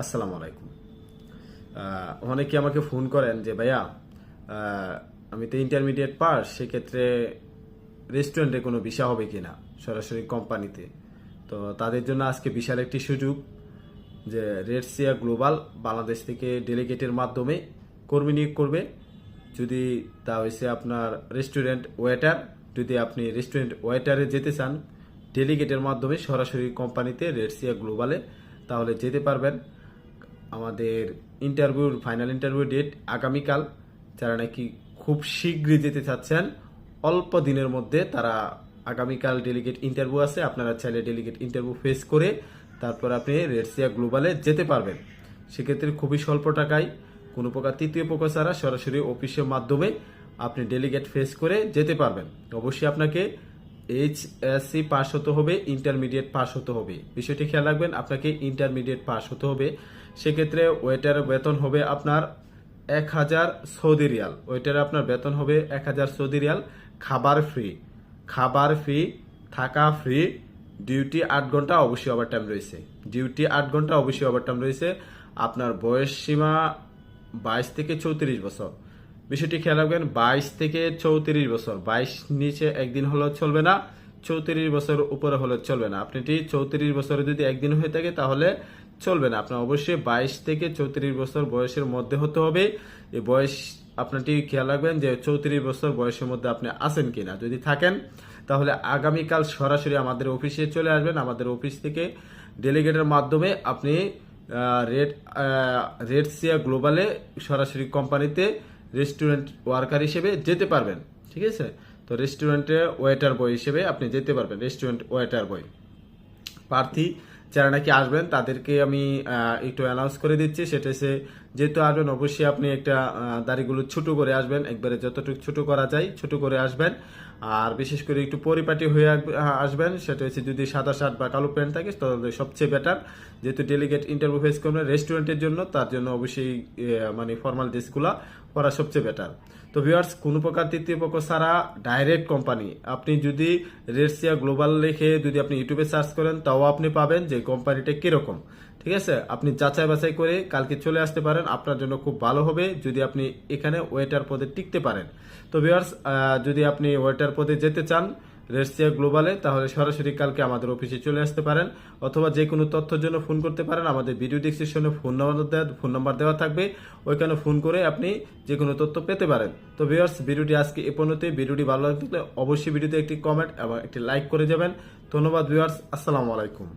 আসসালামু আলাইকুম। অনেকে আমাকে ফোন করেন যে, ভাইয়া আমি তো ইন্টারমিডিয়েট পাস, সেক্ষেত্রে রেস্টুরেন্টে কোনো ভিসা হবে কিনা সরাসরি কোম্পানিতে তো তাদের জন্য আজকে বিশাল একটি সুযোগ যে রেডসিয়া গ্লোবাল বাংলাদেশ থেকে ডেলিগেটের মাধ্যমে কর্মী নিয়োগ করবে। যদি তা হয়েছে আপনার রেস্টুরেন্ট ওয়েটার যদি আপনি রেস্টুরেন্ট ওয়েটারে যেতে চান ডেলিগেটের মাধ্যমে সরাসরি কোম্পানিতে রেডসিয়া গ্লোবালে তাহলে যেতে পারবেন। আমাদের ইন্টারভিউর ফাইনাল ইন্টারভিউ ডেট আগামীকাল। যারা নাকি খুব শীঘ্রই যেতে চাচ্ছেন, অল্প দিনের মধ্যে তারা আগামীকাল ডেলিগেট ইন্টারভিউ আছে। আপনারা চাইলে ডেলিগেট ইন্টারভিউ ফেস করে তারপর আপনি রেডসিয়া গ্লোবালে যেতে পারবেন। সেক্ষেত্রে খুবই স্বল্প টাকায়, কোনো প্রকার তৃতীয় পক্ষ ছাড়া সরাসরি অফিসের মাধ্যমে আপনি ডেলিগেট ফেস করে যেতে পারবেন। অবশ্যই আপনাকে এইচ এসসি পাস হতে হবে ইন্টারমিডিয়েট পাস হতে হবে। বিষয়টি খেয়াল রাখবেন, আপনাকে ইন্টারমিডিয়েট পাস হতে হবে। সেক্ষেত্রে ওয়েটারের বেতন হবে আপনার এক হাজার সৌদি রিয়াল। ওয়েটারে আপনার বেতন হবে এক হাজার সৌদি রিয়াল, খাবার ফ্রি খাবার ফ্রি থাকা ফ্রি ডিউটি আট ঘণ্টা অবশ্যই ওভার টাইম রয়েছে। ডিউটি আট ঘণ্টা অবশ্যই ওভার টাইম রয়েছে। আপনার বয়স সীমা বাইশ থেকে চৌত্রিশ বছর। বিষয়টি খেয়াল রাখবেন, বাইশ থেকে চৌত্রিশ বছর। বাইশ নিচে একদিন হলেও চলবে না, চৌত্রিশ বছর উপরে হলে চলবে না। আপনি চৌত্রিশ বছরে যদি একদিন হয়ে থাকে, তাহলে চলবে না। আপনার অবশ্যই বাইশ থেকে চৌত্রিশ বছর বয়সের মধ্যে হতে হবে। এই বয়স আপনারটি খেয়াল রাখবেন যে চৌত্রিশ বছর বয়সের মধ্যে আপনি আছেন কিনা। যদি থাকেন, তাহলে আগামীকাল সরাসরি আমাদের অফিসে চলে আসবেন। আমাদের অফিস থেকে ডেলিগেটের মাধ্যমে আপনি রেড রেড সিয়া গ্লোবালে সরাসরি কোম্পানিতে রেস্টুরেন্ট ওয়ার্কার হিসেবে যেতে পারবেন, ঠিক আছে? তো রেস্টুরেন্টে ওয়েটার বয় হিসেবে আপনি যেতে পারবেন রেস্টুরেন্ট ওয়েটার বয় প্রার্থী যারা নাকি আসবেন, তাদেরকে আমি একটু অ্যানাউন্স করে দিচ্ছি। সেটা হচ্ছে যেহেতু আসবেন অবশ্যই আপনি একটা দাড়িগুলো ছোট করে আসবেন। একবারে যতটুকু ছোট করা যায়, ছোট করে আসবেন। আর বিশেষ করে একটু পরিপাটি হয়ে আসবেন, সেটা হচ্ছে যদি সাদা শার্ট বা কালো প্যান্ট থাকে, তাহলে সবচেয়ে বেটার যেহেতু ডেলিগেট ইন্টারভিউ ফেস করবেন রেস্টুরেন্টের জন্য, তার জন্য অবশ্যই মানে ফর্মাল ড্রেসগুলো পরা সবচেয়ে বেটার তো ভিউয়ার্স কোনো প্রকার তৃতীয় পক্ষ ছাড়া ডাইরেক্ট কোম্পানি আপনি যদি রেডসিয়া গ্লোবাল লিখে যদি আপনি ইউটিউবে সার্চ করেন, তাও আপনি পাবেন যে কোম্পানিটা কীরকম। ঠিক আছে? আপনি যাচাই বাছাই করে কালকে চলে আসতে পারেন। আপনার জন্য খুব ভালো হবে যদি আপনি এখানে ওয়েটার পদে টিকতে পারেন। তো ভিউয়ার্স যদি আপনি ওয়েটার পদে যেতে চান রেডসিয়া গ্লোবালে, তাহলে সরাসরি কালকে আমাদের অফিসে চলে আসতে পারেন। অথবা যে কোনো তথ্যের জন্য ফোন করতে পারেন। আমাদের ভিডিও ডিসক্রিপশনে ফোন নাম্বার দেওয়া ফোন নাম্বার দেওয়া থাকবে। ওইখানে ফোন করে আপনি যে কোনো তথ্য পেতে পারেন। তো ভিউয়ার্স ভিডিওটি আজকে এ পর্যন্তই। ভিডিওটি ভালো লাগলে অবশ্যই ভিডিওতে একটি কমেন্ট এবং একটি লাইক করে যাবেন। ধন্যবাদ ভিউয়ার্স আসসালামু আলাইকুম।